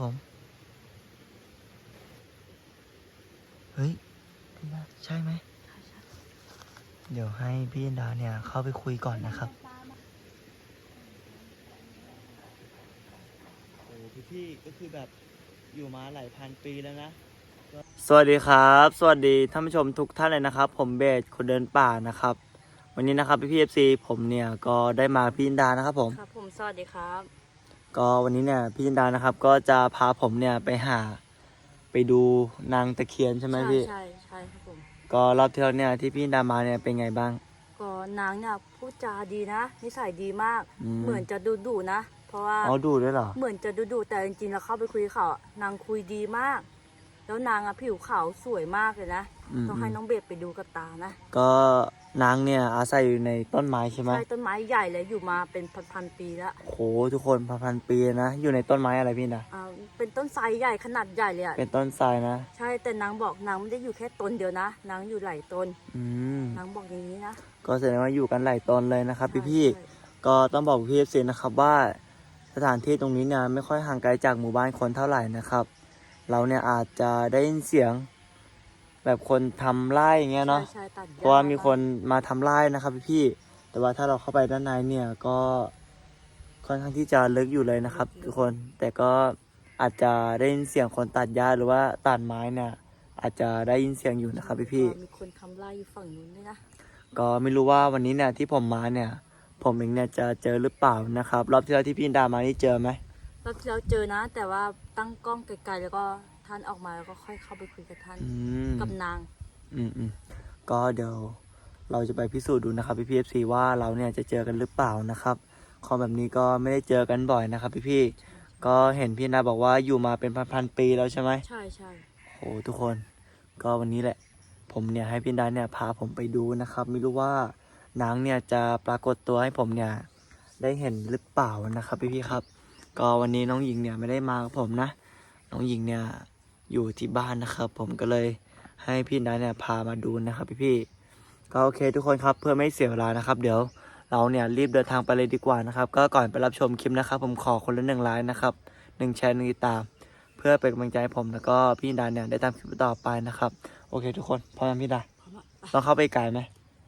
ผมเฮ้ยพี่นาใช่ไหม เดี๋ยวให้พี่ดาเนี่ยเข้าไปคุยก่อนนะครับ โอ้พี่พี่ก็คือแบบอยู่มาหลายพันปีแล้วนะ สวัสดีครับ สวัสดีท่านผู้ชมทุกท่านเลยนะครับ ผมเบสคนเดินป่านะครับ วันนี้นะครับพี่พีเอฟซีผมเนี่ยก็ได้มาพี่จินดานะครับผม ครับผมสวัสดีครับ ก็วันนี้เนี่ยพี่จินดานะครับ ก็จะพาผมเนี่ยไปหาไปดูนางตะเคียนใช่ไหมใช่พี่ใช่ใช่ครับผมก็รอบที่แล้วเนี่ยที่พี่จินดามาเนี่ยเป็นไงบ้าง ก็นางเนี่ยพูดจาดีนะ นิสัยดีมาก อืม เหมือนจะดุดุๆนะ เพราะว่าอ๋อดูด้วยเหรอเหมือนจะดุดุๆแต่จริงๆเราเข้าไปคุยกับเขาอะนางคุยดีมาก แล้วนางอะผิวขาวสวยมากเลยนะอืมต้องให้น้องเบสไปดูกับตานะ ก็ นางเนี่ยอาศัยอยู่ในต้นไม้ใช่ไหมใช่ต้นไม้ใหญ่เลยอยู่มาเป็นพันๆปีแล้วโหทุกคนพันพันปีนะ อยู่ในต้นไม้อะไรพี่นะอ่าเป็นต้นไทรใหญ่ขนาดใหญ่เลยอะเป็นต้นทรายนะ ใช่แต่นางบอกนางไม่ได้อยู่แค่ต้นเดียวนะนางอยู่หลายต้นอืมนางบอกอย่างนี้นะก็แสดงว่าอยู่กันหลายต้นเลยนะครับ พี่พี่ใช่ๆก็ต้องบอกพี่เอฟซีนะครับว่าสถานที่ตรงนี้เนี่ยไม่ค่อยห่างไกลจากหมู่บ้านคนเท่าไหร่นะครับ เราเนี่ยอาจจะได้ยินเสียง แบบคนทำไร่อย่างเงี้ยเนาะ ใช่ใช่ตัดหญ้เพราะว่ามีคนมาทำไร่นะครับพี่พี่ๆแต่ว่าถ้าเราเข้าไปด้านในเนี่ยก็ค่อนข้างที่จะลึกอยู่เลยนะครับ ทุกคน แต่ก็อาจจะได้ยินเสียงคนตัดหญ้าหรือว่าตัดไม้เนี่ยอาจจะได้ยินเสียงอยู่นะครับพี่พี่ๆมีคนทำไร่อยู่ฝั่งนู้นด้วยนะ ก็ไม่รู้ว่าวันนี้เนี่ยที่ผมมาเนี่ย ผมเองเนี่ยจะเจอหรือเปล่านะครับ รอบที่แล้วที่พี่ดามานี่เจอไหมรอบที่เราเจอนะ แต่ว่าตั้งกล้องไกลๆแล้วก็ ท่านออกมาแล้วก็ค่อยเข้าไปคุยกับท่านอืม กับนาง อืมอืมก็เดี๋ยวเราจะไปพิสูจน์ดูนะครับพี่พีเอฟซีว่าเราเนี่ยจะเจอกันหรือเปล่านะครับของแบบนี้ก็ไม่ได้เจอกันบ่อยนะครับพี่พี่ๆก็เห็นพี่นาบอกว่าอยู่มาเป็นพันๆปีแล้วใช่ไหม ใช่ใช่โอ้ทุกคนก็วันนี้แหละ ผมเนี่ยให้พี่ดาเนี่ยพาผมไปดูนะครับ ไม่รู้ว่านางเนี่ยจะปรากฏตัวให้ผมเนี่ยได้เห็นหรือเปล่านะครับพี่พี่ๆครับ ก็วันนี้น้องหญิงเนี่ยไม่ได้มากับผมนะ น้องหญิงเนี่ย อยู่ที่บ้านนะครับ ผมก็เลยให้พี่ดาเนี่ยพามาดูนะครับพี่พี่ๆก็โอเคทุกคนครับเพื่อไม่เสียเวลานะครับ เดี๋ยวเราเนี่ยรีบเดินทางไปเลยดีกว่านะครับ ก็ก่อนไปรับชมคลิปนะครับ ผมขอคนละหนึ่งไลน์นะครับหนึ่งแชร์หนึ่งติดตาม เพื่อเป็นกำลังใจให้ผมแล้วก็พี่ดาเนี่ยได้ตามคลิปต่อไปนะครับ โอเค ทุกคนพร้อมไหมพี่ดาเพราะว่าต้องเข้าไปไกลไหม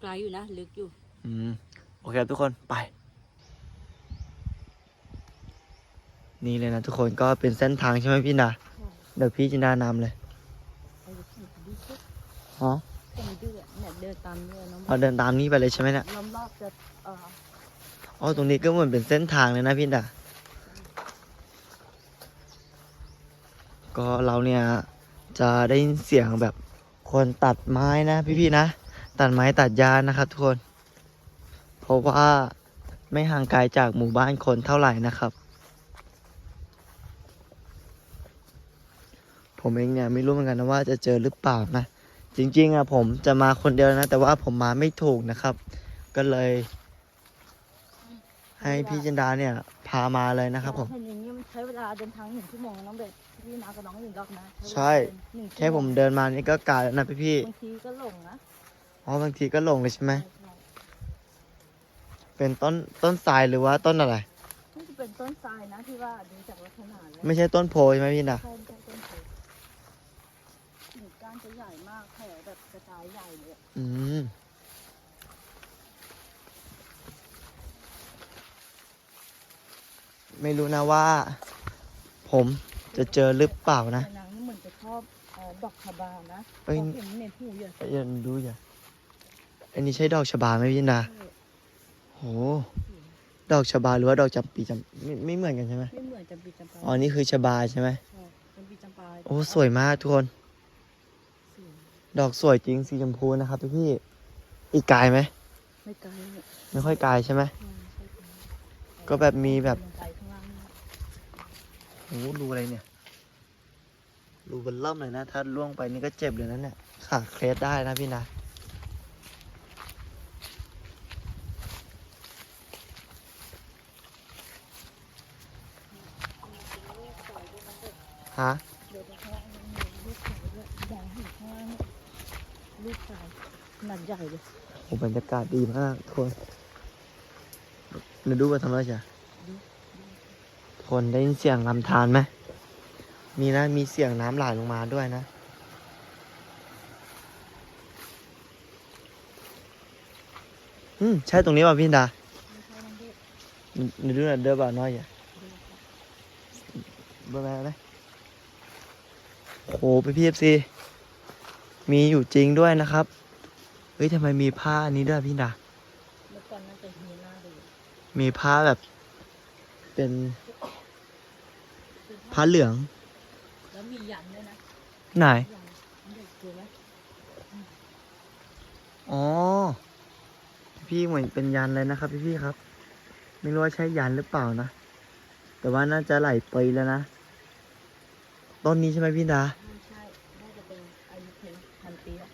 ไกลอยู่นะ ลึกอยู่ อืมโอเคครับทุกคนไป นี่เลยนะทุกคนก็เป็นเส้นทางใช่ไหมพี่ดา เดี๋ยวพี่จินดานำเลยไปดูสิดูสิฮะคนดื้อเนี่ยเดินตามเรือน้องเอาเดินตามนี้ไปเลยใช่ไหมเนี่ยล้อมรอบจะเอ่ออ๋อตรงนี้ก็เหมือนเป็นเส้นทางเลยนะพี่ดาก็เราเนี่ยจะได้ยินเสียงแบบคนตัดไม้นะพี่ๆนะ ตัดไม้ตัดยานะครับทุกคน เพราะว่าไม่ห่างไกลจากหมู่บ้านคนเท่าไหร่นะครับ ผมเองเนี่ยไม่รู้เหมือนกันนะว่าจะเจอหรือเปล่านะ จริงๆอะผมจะมาคนเดียวนะ แต่ว่าผมมาไม่ถูกนะครับ ก็เลย ให้พี่จินดาเนี่ย พามาเลยนะครับ ผม เห็นอย่างนี้มันใช้เวลาเดินทางหนึ่งชั่วโมงนะน้องเบสพี่มากับน้องหนึ่งรอบนะใช่ หนึ่งชั่วโงแค่ผมเดินมานี่ก็ไกลแล้วนะพี่บางทีก็หลงนะๆอ๋อบางทีก็หลงเลยใช่ไหมใช่ใช่เป็นต้นต้นทรายหรือว่าต้นอะไร นี่จะเป็นต้นทรายนะที่ว่าดูจากลักษณะแล้วไม่ใช่ต้นโพใช่ไหมพี่ดา ใช่ใช่ต้นโพ กิ่งก้านจะใหญ่มากแผ่แบบกระจายใหญ่เลยอะอืมไม่รู้นะว่า ผมจะเจอหรือเปล่านะแต่นางนี่เหมือนจะชอบเอ่อดอกชะบานะเอ้ยดอกเห็นเน็ตหูเยอะอย่าดูอย่าอันนี้ใช่ดอกชบาไหมพี่ดาโห ดอกชบาหรือว่าดอกจำปีจำไม่ไม่เหมือนกันใช่ไหมไม่เหมือนจำปีจำปาอ๋อ นี่คือชบาใช่ไหมใช่จำปีจำปาโอ้ สวยมากทุกคนสวย ดอกสวยจริงสีชมพูนะครับพี่พี่อีกไกลไหมไม่ไกลเนี่ยไม่ค่อยไกลใช่ไหมอืมใช่ไลก็แบบมีแบบลงไปข้างล่างเนี่ยโอ้รูอะไรเนี่ยรูเบนเริ่มเลยนะ ถ้าล่วงไปนี่ก็เจ็บเลยนะเนี่ยขาเคล็ดได้นะพี่นะฮะ ขนาดใหญ่เลยโอ้บรรยากาศดีมากทุกคนเราดูว่าทำไรจ้ะทุกคนได้ยินเสียงลำธารไหมมีนะ มีเสียงน้ำไหลลงมาด้วยนะอืมใช่ตรงนี้ป่ะพี่ดาม่ใช่น้ำเด็กหนูดูหน่อยเด้อบ่าน้อยอะดูค่ะเบอร์อะไรนะโหไปพีเอฟซีมีอยู่จริงด้วยนะครับ ฮ้ยทำไมมีผ้าอันนี้ด้วยพี่ดาเมื่อก่อนน่าจะมีหน้าดูมีผ้าแบบ เป็นผ้าเหลือง แล้วมียันด้วยนะไหน ยันน้ำเด็กดูไหมอ๋อ พี่เหมือนเป็นยันเลยนะครับ พี่พี่ๆครับ ไม่รู้ว่าใช่ยันหรือเปล่านะ แต่ว่าน่าจะไหลายปีแล้วนะ ต้นนี้ใช่ไหมพี่ดาไม่ใช่น่าจะเป็นอายุถึงพันปีแล้ว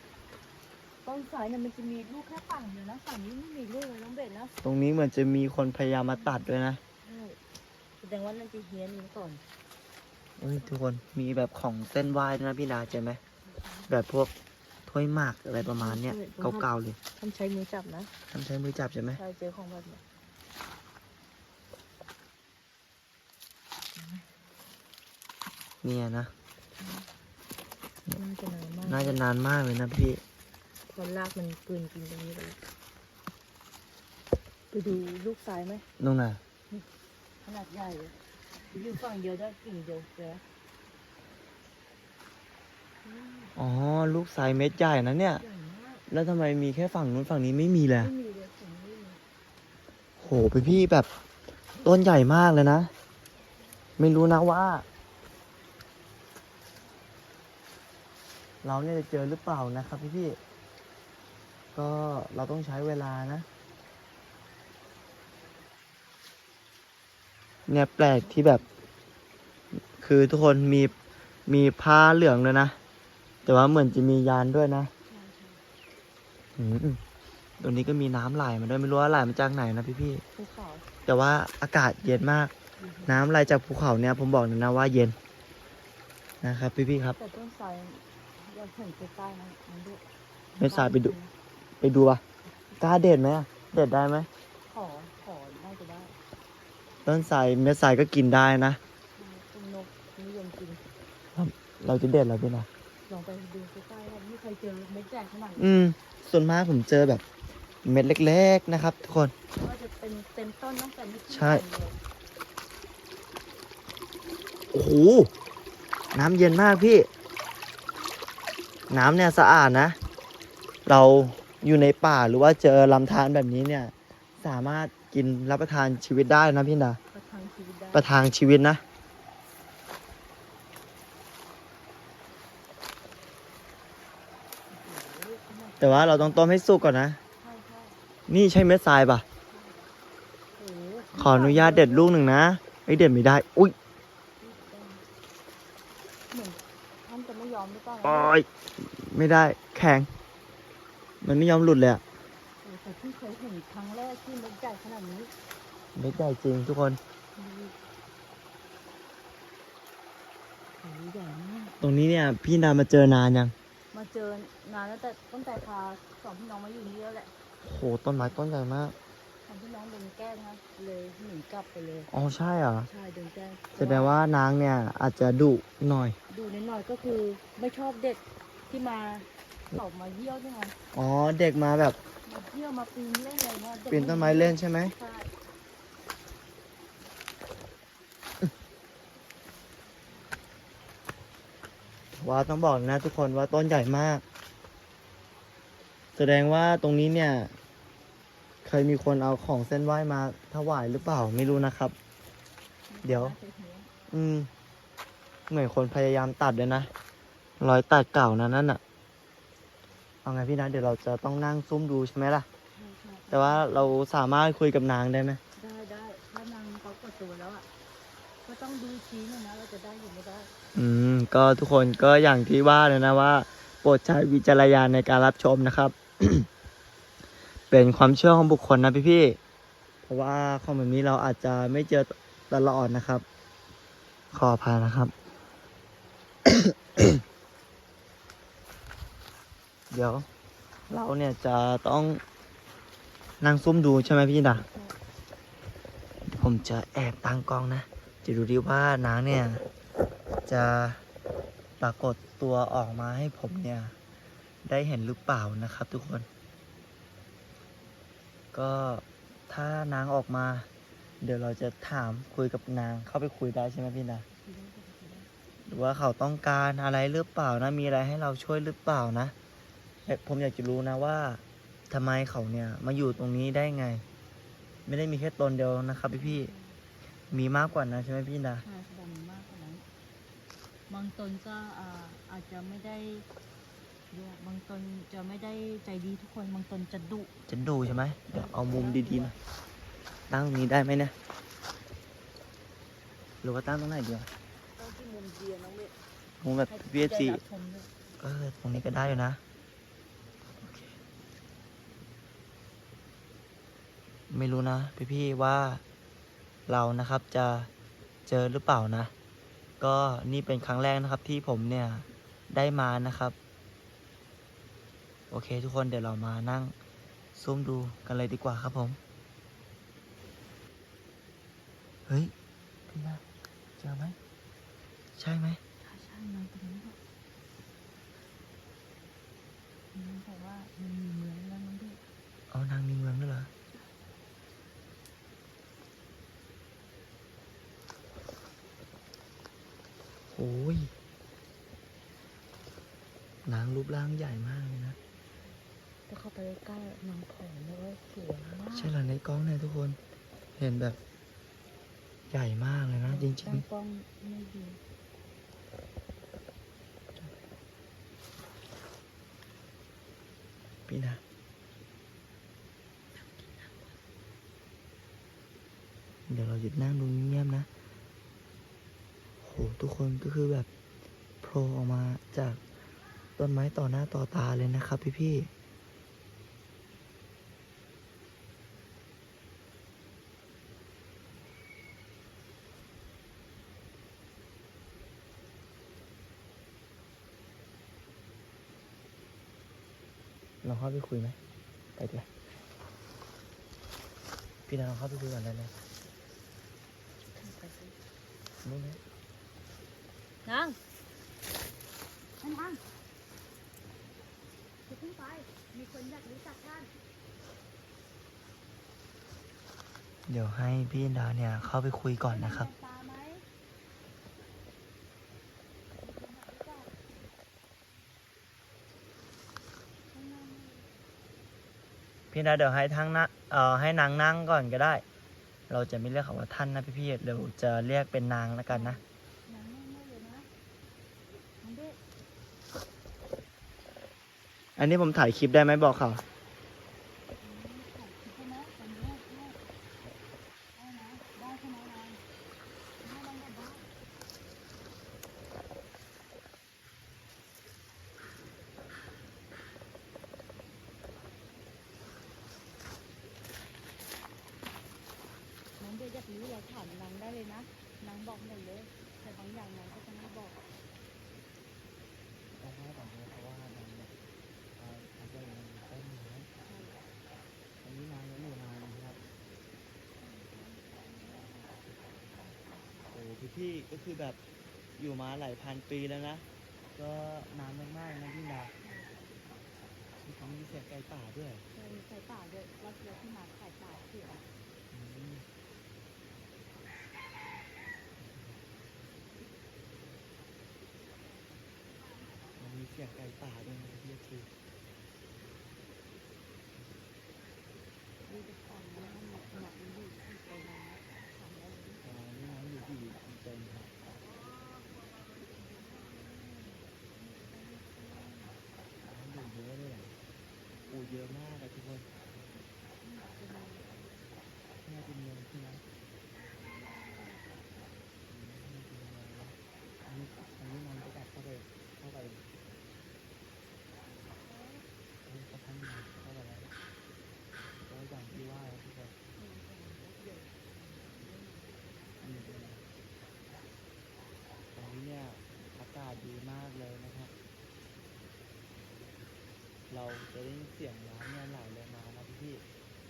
ต้นสายเนี่ยมันจะมีลูกแค่ฝั่งเดียวนะฝั่งนี้ไม่มีลูกเลยน้องเบ็ดนะตรงนี้เหมือนจะมีคนพยายามมาตัดด้วยนะใช่แสดงว่านั่นจะเฮี้ยนมาก่อนเฮ้ยทุกคนมีแบบของเส้นไหว้ด้วยนะพี่ดาเจอไหมแบบพวกถ้วยหมากอะไรประมาณเนี้ยเก่าๆเลยทำใช้มือจับนะทำใช้มือจับใช่ไหมใช่เจอของแบบเนี้ยเนี่ยนะมันจะนานมากน่าจะนานมากเลยนะพี่ วันลากมันกลืนกินตรงนี้ไปแล้วไปดูลูกซ้ายไหมนู่นน่ะขนาดใหญ่เลยอยู่ฝั่งเดียวได้กิ่งเดียวเลยนะอ๋อ ลูกไซส์เม็ดใหญ่นะเนี่ย ใหญ่มากแล้วทำไมมีแค่ฝั่งนู้นฝั่งนี้ไม่มีเลยไม่มีเลยสิ่งนี้เลยโหไปพี่แบบต้นใหญ่มากเลยนะ ไม่รู้นะว่า เราเนี่ยจะเจอหรือเปล่านะครับพี่พี่ๆ ก็เราต้องใช้เวลานะ เนี่ยแปลกที่แบบ คือทุกคนมีมีผ้าเหลืองเลยนะ แต่ว่าเหมือนจะมียานด้วยนะใช่ใช่อืมตรงนี้ก็มีน้ำไหลมาด้วยไม่รู้ว่าไหลมาจากไหนนะพี่พี่ภูเขาๆแต่ว่าอากาศเย็นมาก น้ำไหลจากภูเขาเนี่ย ผมบอกเลยนะว่าเย็นนะครับ พี่พี่ๆครับแต่ต้นไทรเราเห็นใกล้ๆนะมันดูไม่ทราบไปดู ไปดูปะกล้าเด็ดไหมอะเด็ดได้ไหมขอ ขอน่าจะได้ต้นไทรเม็ดไทรก็กินได้นะ เป็นนกนิยมกิน เราจะเด็ดอะไรพี่นะลองไปดูใกล้ๆว่าไม่เคยเจอเม็ดใหญ่ขนาดนี้อืม ส่วนมากผมเจอแบบ เม็ดเล็ก ๆ นะครับ ทุกคนว่าจะเป็นเต็มต้นนะแต่ไม่ขึ้นใช่ต้นเลยโอ้โห น้ำเย็นมากพี่ น้ำเนี่ยสะอาดนะ เรา อยู่ในป่าหรือว่าเจอลำธารแบบนี้เนี่ย สามารถกินรับประทานชีวิตได้นะพี่นะประทังชีวิตได้ประทางชีวิตนะ แต่ว่าเราต้องต้มให้สุกก่อนนะ ใช่ใช่นี่ใช่เม็ดทรายปะโอ้โหขออนุญาตเด็ดลูกหนึ่งนะไอยเด็ดไม่ได้ อุ้ยเหมือนท่านจะไม่ยอมหรือเปล่าโอ้ยไม่ได้แข็ง มันไม่ยอมหลุดเลยอะโอ้แต่ที่เคยเห็นครั้งแรกที่เม็ดใหญ่ขนาดนี้เม็ดใหญ่จริงทุกคนดูโอ้โหใหญ่มากตรงนี้เนี่ย พี่นามาเจอนานยังมาเจอนานแล้วแต่ตั้งแต่พาสองพี่น้องมาอยู่นี่แล้วแหละโหต้นไม้ต้นใหญ่มาก สองพี่น้องโดนแกล้งนะเลยหนีกลับไปเลย อ๋อใช่เหรอใช่โดนแกล้งแสดงว่านางเนี่ยอาจจะดุหน่อย ดูนิดหน่อยก็คือไม่ชอบเด็กที่มา เขามาเยี่ยวใช่ไหมอ๋อเด็กมาแบบมาเที่ยวมาปีนเล่นอะไรเงี้ยด็กปีนต้นไม้เล่นใช่ไหมใช่ว่าต้องบอกนะทุกคนว่าต้นใหญ่มาก แสดงว่าตรงนี้เนี่ย เคยมีคนเอาของเส้นไหว้มาถวายหรือเปล่าไม่รู้นะครับ เดี๋ยว อืม เหมือนคนพยายามตัดเลยนะรอยตัดเก่านะนั่นน่ะ เอาไงพี่นะเดี๋ยวเราจะต้องนั่งซุ่มดูใช่ไหมล่ะใช่ใช่แต่ว่าเราสามารถคุยกับนางได้ไหมได้ได้ถ้านางเขากดตัวแล้วอะก็ต้องดูชี้หน่อยนะเราจะได้หรือไม่ได้ อืม ก็ทุกคนก็อย่างที่ว่าเลยนะว่า โปรดใช้วิจารณญาณในการรับชมนะครับ เป็นความเชื่อของบุคคลนะพี่ๆเพราะว่าของแบบนี้เราอาจจะไม่เจอตลอดนะครับ ขออภัยนะครับ เดี๋ยว เราเนี่ยจะต้องนั่งซุ่มดูใช่ไหมพี่ดาผมจะแอบตั้งกล้องนะ จะดูดิว่านางเนี่ย จะปรากฏตัวออกมาให้ผมเนี่ย ได้เห็นหรือเปล่านะครับทุกคน ก็ถ้านางออกมา เดี๋ยวเราจะถามคุยกับนางเข้าไปคุยได้ใช่ไหมพี่นาด้ก็คุยได้หรือว่าเขาต้องการอะไรหรือเปล่านะ มีอะไรให้เราช่วยหรือเปล่านะ ผมอยากจะรู้นะว่าทำไมเขาเนี่ยมาอยู่ตรงนี้ได้ไง ไม่ได้มีแค่ตนเดียวนะครับพี่พี่ๆมีมากกว่านั้นใช่ไหมพี่นาใช่แสดงมากกว่านั้นบางตนก็อ่าอาจจะไม่ได้เรียกบางตนจะไม่ได้ใจดีทุกคนบางตนจะดุจะดูใช่ไหมเดี๋ยวเอามุมดีๆหนะตั้งตรงนี้ได้ไหมเนี่ยหรือว่าตั้งตรงไหนดีวะต้องที่มุมเดียน้องเบสมุมแบบพีเอสซีได้รับชมด้วยเออตรงนี้ก็ได้อยู่นะโอเค ไม่รู้นะพี่ๆว่าเรานะครับจะเจอหรือเปล่านะ ก็นี่เป็นครั้งแรกนะครับที่ผมเนี่ยได้มานะครับ โอเคทุกคนเดี๋ยวเรามานั่งซูมดูกันเลยดีกว่าครับผม เฮ้ยพี่นาเจอไหม ใช่ไหมใช่ใช่นางตรงนี้ก็นางบอกว่ามันมีเมืองแล้วน้องเบส เอานางมีเมืองด้วยเหรอ โอ้ยนางรูปร่างใหญ่มากเลยนะถ้าเข้าไปใกล้ๆนางผอมแล้วก็สวยมากใช่เหรอในกล้องเนี่ยทุกคน เห็นแบบใหญ่มากเลยนะจริงตั้งกล้องไม่ดีๆพี่นะ เดี๋ยวเราหยุดนั่งดูเงียบๆนะ โห ทุกคนก็คือแบบโผล่ออกมาจากต้นไม้ต่อหน้าต่อตาเลยนะครับพี่ๆลองเข้าไปคุยไหมไปดีกว่าพี่นาลองเข้าไปคุยก่อนได้ไหมนี่นะ นางนางจะขึ้นไป มีคนอยากรู้จักท่านเดี๋ยวให้พี่ดาเนี่ยเข้าไปคุยก่อนนะครับ พี่ดาเดี๋ยวให้ทั้งนะเอ่อให้นางนั่งก่อนก็ได้ เราจะไม่เรียกเขาว่าท่านนะพี่พี่ๆเดี๋ยวจะเรียกเป็นนางแล้วกันนะ นางนั่งได้เลยนะน้องเด็ก อันนี้ผมถ่ายคลิปได้ไหมบอกเขามตอนนี้ได้ได้นะได้ใช่ไหมนางได้เด็กอยากรู้เราถามนางได้เลยนะนางบอกเลย แต่บางอย่างนางก็จะไม่บอก อันนี้นางยังอยู่นานนะครับโอ้ พี่พี่ๆก็คือแบบอยู่มาหลายพันปีแล้วนะ ก็นานมากๆนะพี่ดามีความมีเสียงไก่ป่าด้วยเคยใส่ป่าด้วยรอบเดียวที่มาขายป่าเสียอืมมันมีเสียงไก่ป่าด้วยนะพี่คือ ดูจะฟังนะมันหนักมันอยู่ที่ตัวน้ำทำแล้ว อ่านี่น้องอยู่ที่เต็มครับน้องอยู่เยอะเลยอะโอ้ เยอะมากอะทุกคนน่าจะเมืองใช่ไหมอืมน่าจะเมืองนะอันนี้อันนี้น้องจะกลับเข้าไปเข้าไปอันนี้กระทั่งเข้าไปแล้วแล้วอย่างที่ว่าแล้วทุกคน อืมตรงนี้เนี่ยอากาศดีมากเลยนะครับ เรา จะได้ยินเสียงน้ำเนี่ยไหลลงมานะพี่พี่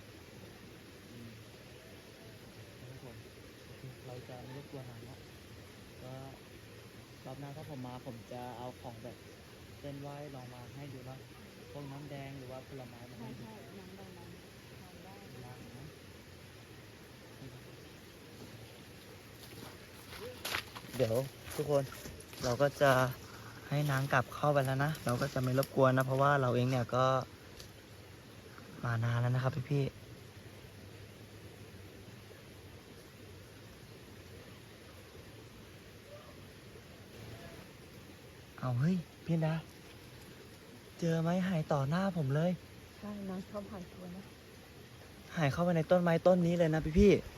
ๆอืมนะครับผมเราจะไม่รบกวนนานละก็รอบหน้าถ้าผมมาผมจะเอาของแบบเส้นไหว้ลองมาให้ดูเนาะพวกน้ำแดงหรือว่าผลไม้มาให้ดูน้ำได้น้ำทานได้บ้างนะเดี๋ยวทุกคนเราก็จะ ให้นางกลับเข้าไปแล้วนะ เราก็จะไม่รบกวนนะ เพราะว่าเราเองเนี่ยก็ มานานแล้วนะครับพี่พี่ๆเอาเฮ้ยพี่ดาเจอไหมหายต่อหน้าผมเลย ใช่น้ำชอบผ่านตัวนะ หายเข้าไปในต้นไม้ต้นนี้เลยนะพี่พี่ๆ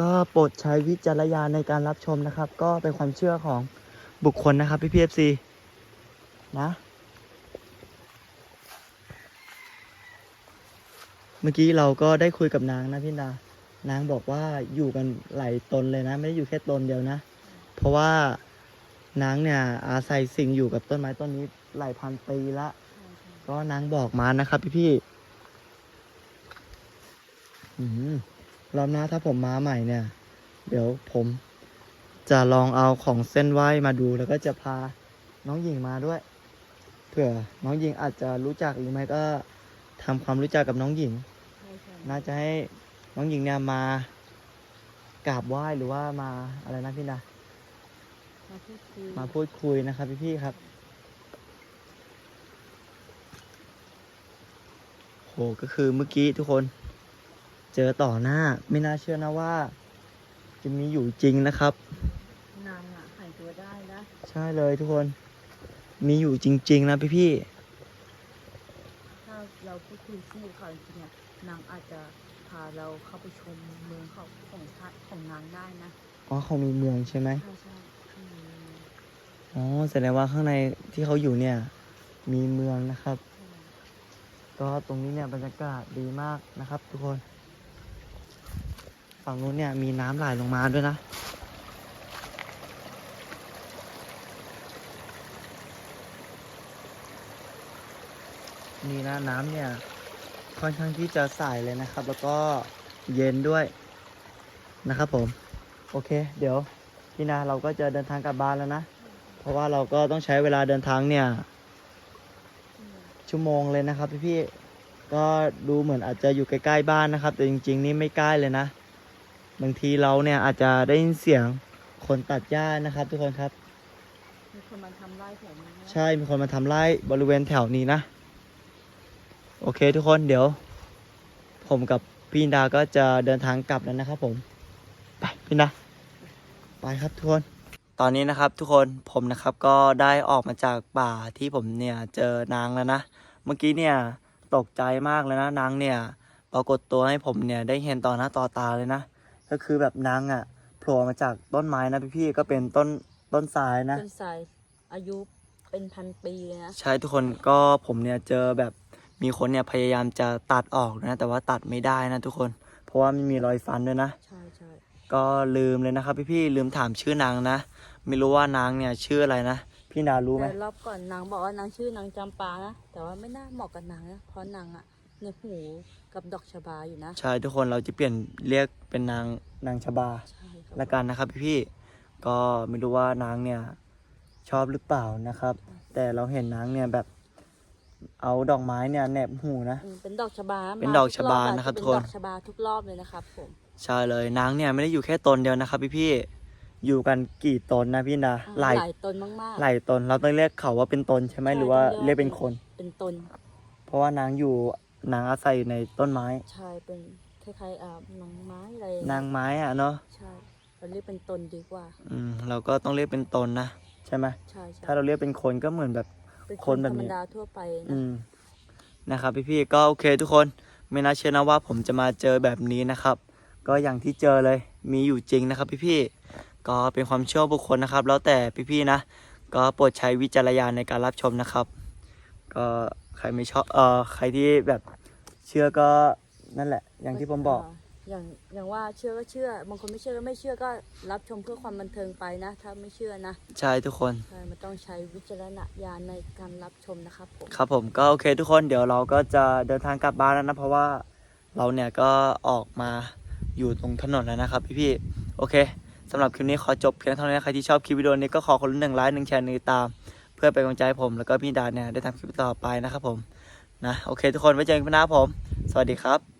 ก็โปรดใช้วิจารณญาณในการรับชมนะครับ ก็เป็นความเชื่อของบุคคลนะครับ พี่พีเอฟซีนะ เมื่อกี้เราก็ได้คุยกับนางนะพี่ดานางบอกว่าอยู่กันหลายตนเลยนะ ไม่ได้อยู่แค่ตนเดียวนะ เพราะว่านางเนี่ย อาศัยสิ่งอยู่กับต้นไม้ต้นนี้หลายพันปีละ ก็นางบอกมานะครับพี่พี่อืม รอบหน้าถ้าผมมาใหม่เนี่ย เดี๋ยวผมจะลองเอาของเส้นไหว้มาดูแล้วก็จะพาน้องหญิงมาด้วย เผื่อน้องหญิงอาจจะรู้จักหรือไม่ก็ทำความรู้จักกับน้องหญิง น่าจะให้น้องหญิงเนี่ยมากราบไหว้หรือว่ามาอะไรนะพี่นะมาพูดคุยมาพูดคุยนะครับพี่พี่ครับโหก็คือเมื่อกี้ทุกคน เจอต่อหน้า ไม่น่าเชื่อนะว่า จะมีอยู่จริงนะครับ นางอะหายตัวได้นะใช่เลยทุกคน มีอยู่จริง ๆ นะพี่พี่ถ้าเราพูดคุยที่อยู่เขาจริงๆอะนางอาจจะพาเราเข้าไปชมเมืองเขาของท่าของนางได้นะๆอ๋อเขามีเมืองใช่ไหมใช่ใช่อืมอ๋อแสดงว่าข้างในที่เขาอยู่เนี่ย มีเมืองนะครับใช่ก็ตรงนี้เนี่ยบรรยากาศดีมากนะครับ ทุกคน ฝั่งนู้นเนี่ยมีน้ำไหลลงมาด้วยนะ นี่นะน้ำเนี่ยค่อนข้างที่จะใสเลยนะครับ แล้วก็เย็นด้วยนะครับผม โอเค เดี๋ยวพี่นาเราก็จะเดินทางกลับบ้านแล้วนะ เพราะว่าเราก็ต้องใช้เวลาเดินทางเนี่ย ชั่วโมงเลยนะครับพี่ๆก็ดูเหมือนอาจจะอยู่ใกล้ๆบ้านนะครับ แต่จริง ๆ นี่ไม่ใกล้เลยนะ บางทีเราเนี่ยอาจจะได้ยินเสียงคนตัดหญ้านะครับ ทุกคนครับ มีคนมาทำไร่แถวนี้นะใช่มีคนมาทำไร่บริเวณแถวนี้นะ โอเคทุกคนเดี๋ยว ผมกับพี่อินดาก็จะเดินทางกลับแล้วนะครับ ผมไปพี่อินดาไปครับทุกคน ตอนนี้นะครับทุกคนผมนะครับก็ได้ออกมาจากป่าที่ผมเนี่ยเจอนางแล้วนะ เมื่อกี้เนี่ยตกใจมากเลยนะนางเนี่ย ปรากฏตัวให้ผมเนี่ยได้เห็นต่อหน้าต่อตาเลยนะ ก็คือแบบนางอะ่ะโผล่มาจากต้นไม้นะพี่ๆก็เป็นต้นต้นสายนะ เป็นสายอายุเป็นพันปีเลยนะ ใช่ทุกคนก็ผมเนี่ยเจอแบบมีคนเนี่ยพยายามจะตัดออกนะ แต่ว่าตัดไม่ได้นะทุกคน เพราะว่ามันมีรอยฟันด้วยนะ ใช่ใช่ก็ลืมเลยนะครับพี่ๆลืมถามชื่อนางนะ ไม่รู้ว่านางเนี่ยชื่ออะไรนะ พี่นารู้ไหมแต่รอบก่อนนางบอกว่านางชื่อนางจำปานะ แต่ว่าไม่น่าเหมาะกับนางนะ เพราะนางอะในหู กับดอกชบาอยู่นะ ใช่ทุกคนเราจะเปลี่ยนเรียกเป็นนางนางชบาใช่ครับละกันนะครับพี่ๆก็ไม่รู้ว่านางเนี่ยชอบหรือเปล่านะครับ แต่เราเห็นนางเนี่ยแบบเอาดอกไม้เนี่ยแหนบหูนะ อืมเป็นดอกชบาเป็นมดอกชบาทุอนะครับจทุกคน เป็นดอกชบาทุกรอบเลยนะครับผมใช่เลยนางเนี่ยไม่ได้อยู่แค่ตนเดียวนะครับพี่ๆอยู่กันกี่ตนนะพี่นาอ่าหลายหลายตนมากๆ หลายตนเราต้องเรียกเขาว่าเป็นตนใช่ไหมใช่หรือว่าต้องเรียกเป็นคน เป็นตนเพราะว่านางอยู่ นางอาศัยอยู่ในต้นไม้ ใช่เป็นคล้ายๆอ่านางไม้อะไรนางไม้อะเนาะใช่เราเรียกเป็นตนดีกว่า อืมเราก็ต้องเรียกเป็นตนนะใช่ไหมใช่ใช่ถ้าเราเรียกเป็นคนก็เหมือนแบบเป็นคนแบบธรรมนี้ดาทั่วไปอืนะมนะครับพี่ๆก็โอเคทุกคนไม่น่าเชื่อนะว่าผมจะมาเจอแบบนี้นะครับ ก็อย่างที่เจอเลยมีอยู่จริงนะครับ พี่ๆก็เป็นความเชื่อบุคคลนะครับ แล้วแต่พี่ๆนะ ก็โปรดใช้วิจารณญาณในการรับชมนะครับ ก็ ใครไม่ชอบเอ่อใครที่แบบเชื่อก็นั่นแหละ อย่างที่ผมบอกาอย่างอย่างว่าเชื่อก็เชื่อบางคนไม่เชื่อก็ไม่เชื่อก็รับชมเพื่อความบันเทิงไปนะ ถ้าไม่เชื่อนะใช่ทุกคน ใช่มันต้องใช้วิจารณญาณในการรับชมนะครับผมครับผมก็โอเคทุกคนเดี๋ยวเราก็จะเดินทางกลับบ้านแล้วนะเพราะว่าเราเนี่ยก็ออกมาอยู่ตรงถนนแล้วนะครับพี่ๆโอเคสำหรับคลิปนี้ขอจบเพียงเท่านี้ใครที่ชอบคลิปวิดีโอนี้ก็ขอคนละหนึ่งไลค์หนึ่งแชร์หนึ่งติดตามเพื่อเป็นกำลังใจผมแล้วก็พี่ดาเนี่ยได้ทำคลิปต่อไปนะครับผมนะโอเคทุกคนไว้เจอกันหน้าผม สวัสดีครับ